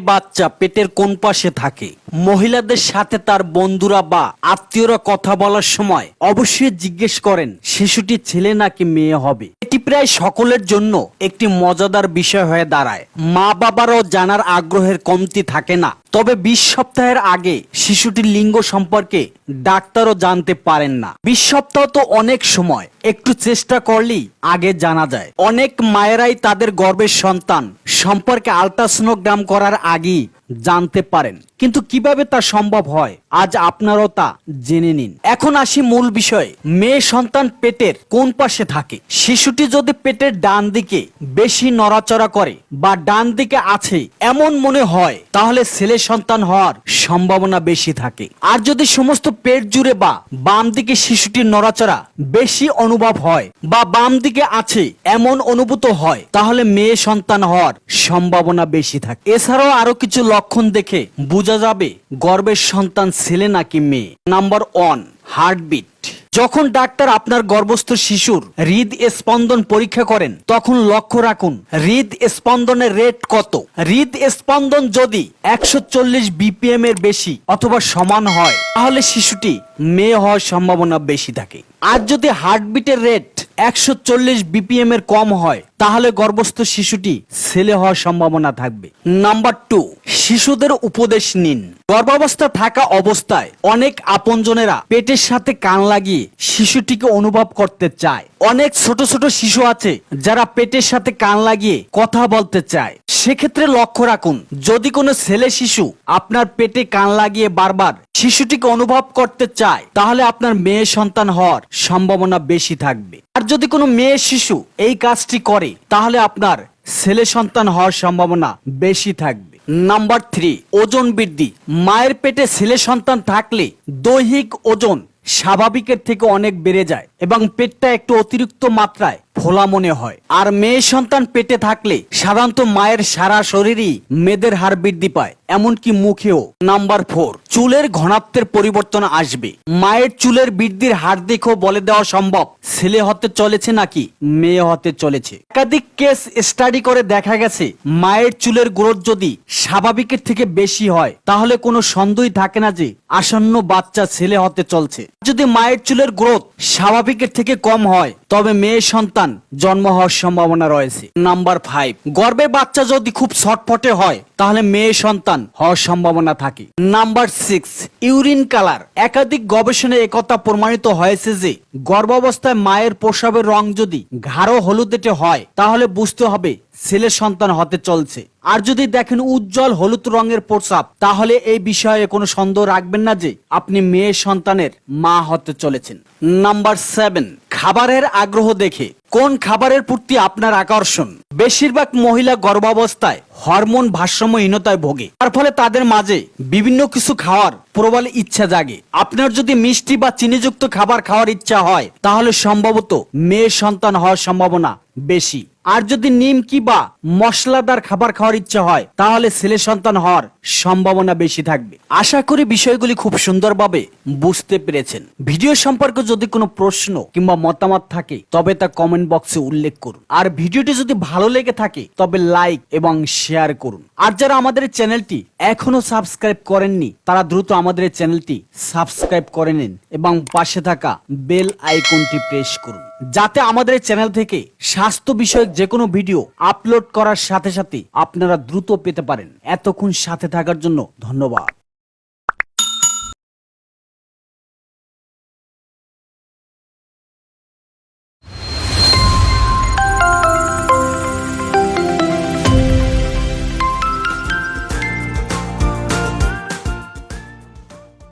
বাচ্চা পেটের কোন পাশে থাকে? মহিলাদের সাথে তার বন্ধুরা বা আত্মীয়রা কথা বলার সময় অবশ্যই জিজ্ঞেস করেন, শিশুটি ছেলে নাকি মেয়ে হবে? এটি প্রায় সকলের জন্য একটি মজাদার বিষয় হয়ে দাঁড়ায়। মা বাবারও জানার আগ্রহের কমতি থাকে না। তবে বিশ সপ্তাহের আগে শিশুটির লিঙ্গ সম্পর্কে ডাক্তারও জানতে পারেন না। বিশ সপ্তাহ তো অনেক সময়, একটু চেষ্টা করলেই আগে জানা যায়। অনেক মায়েরাই তাদের গর্বের সন্তান সম্পর্কে আলট্রাসোনোগ্রাম করার আগেই জানতে পারেন। কিন্তু কীভাবে তা সম্ভব হয়? আজ আপনারাও তা জেনে নিন। এখন আসি মূল বিষয়ে। মেয়ে সন্তান পেটের কোন পাশে থাকে? শিশুটি যদি পেটের ডান দিকে বেশি নড়াচড়া করে বা ডান দিকে আছে এমন মনে হয়, তাহলে ছেলে সন্তান হওয়ার সম্ভাবনা বেশি থাকে। আর যদি সমস্ত পেট জুড়ে বা বাম দিকে শিশুটির নড়াচড়া বেশি অনুভব হয় বা বাম দিকে আছে এমন অনুভূত হয়, তাহলে মেয়ে সন্তান হওয়ার সম্ভাবনা বেশি থাকে। এছাড়াও আরও কিছু লক্ষণ দেখে বোঝা যাবে গর্ভের সন্তান ছেলে নাকি মেয়ে? নাম্বার ওয়ান হার্টবিট যখন ডাক্তার আপনার গর্ভস্থ শিশুর হৃদ স্পন্দন পরীক্ষা করেন, তখন লক্ষ্য রাখুন হৃদ স্পন্দনের রেট কত? হৃদ স্পন্দন যদি একশো চল্লিশ বিপিএম এর বেশি অথবা সমান হয়, তাহলে শিশুটি মেয়ে হওয়ার সম্ভাবনা বেশি থাকে। আর যদি হার্টবিটের রেট একশো চল্লিশ বিপিএম এর কম হয়, তাহলে গর্ভস্থ শিশুটি ছেলে হওয়ার সম্ভাবনা থাকবে। নাম্বার টু শিশুদের উপদেশ নিন। গর্ভাবস্থা থাকা অবস্থায় অনেক আপনজনেরা পেটের সাথে কান লাগিয়ে শিশুটিকে অনুভব করতে চায়। অনেক ছোট ছোট শিশু আছে যারা পেটের সাথে কান লাগিয়ে কথা বলতে চায়। সেক্ষেত্রে লক্ষ্য রাখুন, যদি কোনো ছেলে শিশু আপনার পেটে কান লাগিয়ে বারবার শিশুটিকে অনুভব করতে চায়, তাহলে আপনার মেয়ে সন্তান হওয়ার সম্ভাবনা বেশি থাকবে। আর যদি কোনো মেয়ে শিশু এই কাজটি করে, তাহলে আপনার ছেলে সন্তান হওয়ার সম্ভাবনা বেশি থাকবে। নাম্বার থ্রি ওজন বৃদ্ধি। মায়ের পেটে ছেলে সন্তান থাকলে দৈহিক ওজন স্বাভাবিকের থেকে অনেক বেড়ে যায় এবং পেটটা একটু অতিরিক্ত মাত্রায় ফোলা মনে হয়। আর মেয়ে সন্তান পেটে থাকলে সাধারণত মায়ের সারা শরীরই মেয়েদের হার বৃদ্ধি পায়। এমনকি মুখেও। নাম্বার ফোর চুলের ঘনত্বের পরিবর্তন আসবে। মায়ের চুলের বৃদ্ধির হার দেখেও বলে দেওয়া সম্ভব। ছেলে হতে চলেছে নাকি মেয়ে হতে চলেছে? একাধিক কেস স্টাডি করে দেখা গেছে, মায়ের চুলের গ্রোথ যদি স্বাভাবিকের থেকে বেশি হয়, তাহলে কোনো সন্দেহই থাকে না যে আসন্ন বাচ্চা ছেলে হতে চলছে। যদি মায়ের চুলের গ্রোথ স্বাভাবিকের থেকে কম হয়, তবে মেয়ে সন্তান জন্ম হওয়ার সম্ভাবনা রয়েছে। নাম্বার ফাইভ গর্ভে বাচ্চা যদি খুব ছটফটে হয় তাহলে মেয়ে সন্তান হওয়ার সম্ভাবনা থাকে। নাম্বার সিক্স ইউরিন কালার একাধিক গবেষণায় একথা প্রমাণিত হয়েছে যে, গর্ভাবস্থায় মায়ের প্রসাবের রং যদি গাঢ় হলুদেটে হয়, তাহলে বুঝতে হবে ছেলে সন্তান হতে চলছে। আর যদি দেখেন উজ্জ্বল হলুদ রঙের প্রসাব তাহলে এই বিষয়ে কোনো সন্দেহ রাখবেন না যে, আপনি মেয়ে সন্তানের মা হতে চলেছেন। নাম্বার সেভেন খাবারের আগ্রহ দেখে। কোন খাবারের প্রতি আপনার আকর্ষণ? বেশিরভাগ মহিলা গর্ভাবস্থায় হরমোন ভারসাম্যহীনতায় ভোগে। তার ফলে তাদের মাঝে বিভিন্ন কিছু খাওয়ার প্রবল ইচ্ছা জাগে। আপনার যদি মিষ্টি বা চিনিযুক্ত খাবার খাওয়ার ইচ্ছা হয়, তাহলে সম্ভবত মেয়ে সন্তান হওয়ার সম্ভাবনা বেশি। আর যদি নিমকি বা মশলাদার খাবার খাওয়ার ইচ্ছা হয়, তাহলে ছেলে সন্তান হওয়ার সম্ভাবনা বেশি থাকবে। আশা করি বিষয়গুলি খুব সুন্দরভাবে বুঝতে পেরেছেন। ভিডিও সম্পর্কে যদি কোনো প্রশ্ন কিংবা মতামত থাকে, তবে তা কমেন্ট বক্সে উল্লেখ করুন। আর ভিডিওটি যদি ভালো লেগে থাকে, তবে লাইক এবং শেয়ার করুন। আর যারা আমাদের চ্যানেলটি এখনও সাবস্ক্রাইব করেননি, তারা দ্রুত আমাদের চ্যানেলটি সাবস্ক্রাইব করে নিন এবং পাশে থাকা বেল আইকনটি প্রেস করুন। যাতে আমাদের চ্যানেল থেকে স্বাস্থ্য বিষয়ক যে কোনো ভিডিও আপলোড করার সাথে সাথে আপনারা দ্রুত পেতে পারেন। এতক্ষণ সাথে থাকার জন্য ধন্যবাদ।